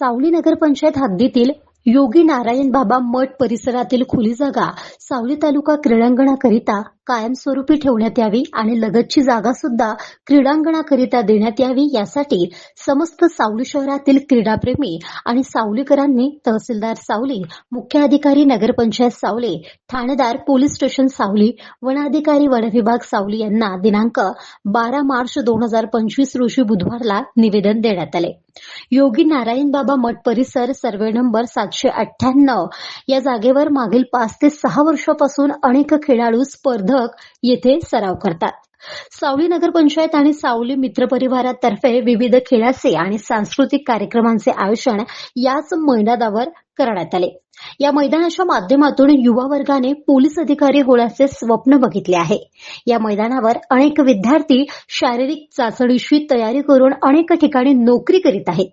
सावली नगरपंचायत हद्दीतील योगी नारायण बाबा मठ परिसरातील खुली जागा सावली तालुका क्रीडांगणाकरिता कायमस्वरूपी ठेवण्यात यावी आणि लगतची जागा सुद्धा क्रीडांगणाकरिता देण्यात यावी यासाठी समस्त सावली शहरातील क्रीडाप्रेमी आणि सावलीकरांनी तहसीलदार सावली मुख्य अधिकारी नगरपंचायत सावली ठाणेदार पोलीस स्टेशन सावली वनाधिकारी वनविभाग सावली यांना दिनांक बारा मार्च दोन हजार पंचवीस रोजी बुधवारला निवेदन देण्यात आले. योगी नारायण बाबा मठ परिसर सर्वे नंबर सातशे अठ्ठ्याण्णव या जागेवर मागील पाच ते सहा वर्षापासून अनेक खेळाडू स्पर्धा साधक येथे सराव करतात. सावली नगरपंचायत आणि सावली मित्र परिवारातर्फे विविध खेळाचे आणि सांस्कृतिक कार्यक्रमांचे आयोजन याच मैदानावर करण्यात आले. या मैदानाच्या माध्यमातून युवा वर्गाने पोलीस अधिकारी होण्याचे स्वप्न बघितले आहे. या मैदानावर अनेक विद्यार्थी शारीरिक चाचणीशी तयारी करून अनेक ठिकाणी नोकरी करीत आहेत.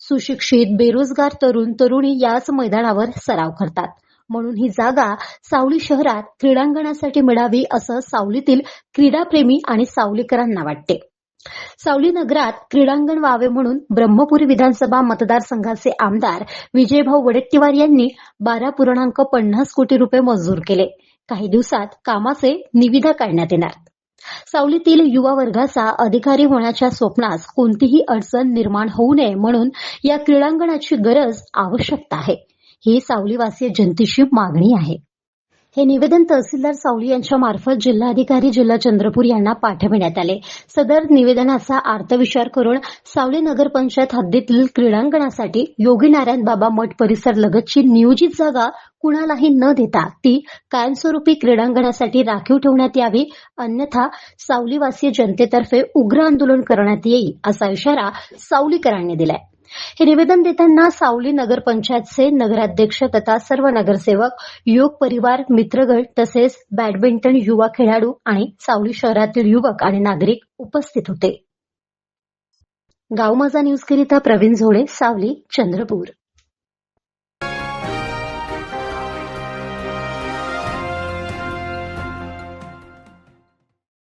सुशिक्षित बेरोजगार तरुण तरुणी याच मैदानावर सराव करतात. म्हणून ही जागा सावली शहरात क्रीडांगणासाठी मिळावी असं सावलीतील क्रीडाप्रेमी आणि सावलीकरांना वाटते. सावली नगरात क्रीडांगण व्हावे म्हणून ब्रह्मपुरी विधानसभा मतदारसंघाचे आमदार विजयभाऊ वडेट्टीवार यांनी बारा पूर्णांक पन्नास कोटी रुपये मंजूर केले. काही दिवसात कामाचे निविदा काढण्यात येणार. सावलीतील युवा वर्गाचा अधिकारी होण्याच्या स्वप्नास कोणतीही अडचण निर्माण होऊ नये म्हणून या क्रीडांगणाची गरज आवश्यकता आहे. ही सावलीवासीय जनतेची मागणी आहे. हे निवेदन तहसीलदार सावली यांच्या मार्फत जिल्हाधिकारी जिल्हा चंद्रपूर यांना पाठविण्यात आले. सदर निवेदनाचा अर्थविचार करून सावली नगरपंचायत हद्दीतील क्रीडांगणासाठी योगी नारायण बाबा मठ परिसर लगतची नियोजित जागा कुणालाही न देता ती कायमस्वरूपी क्रीडांगणासाठी राखीव ठेवण्यात यावी अन्यथा सावलीवासीय जनतेतर्फे उग्र आंदोलन करण्यात येईल असा इशारा सावलीकरांनी दिलाय. हे निवेदन देताना सावली नगरपंचायतचे नगराध्यक्ष तथा सर्व नगरसेवक योग परिवार मित्रगट तसेच बॅडमिंटन युवा खेळाडू आणि सावली शहरातील युवक आणि नागरिक उपस्थित होते. गाव माझा न्यूजकरिता प्रवीण झोळे सावली चंद्रपूर.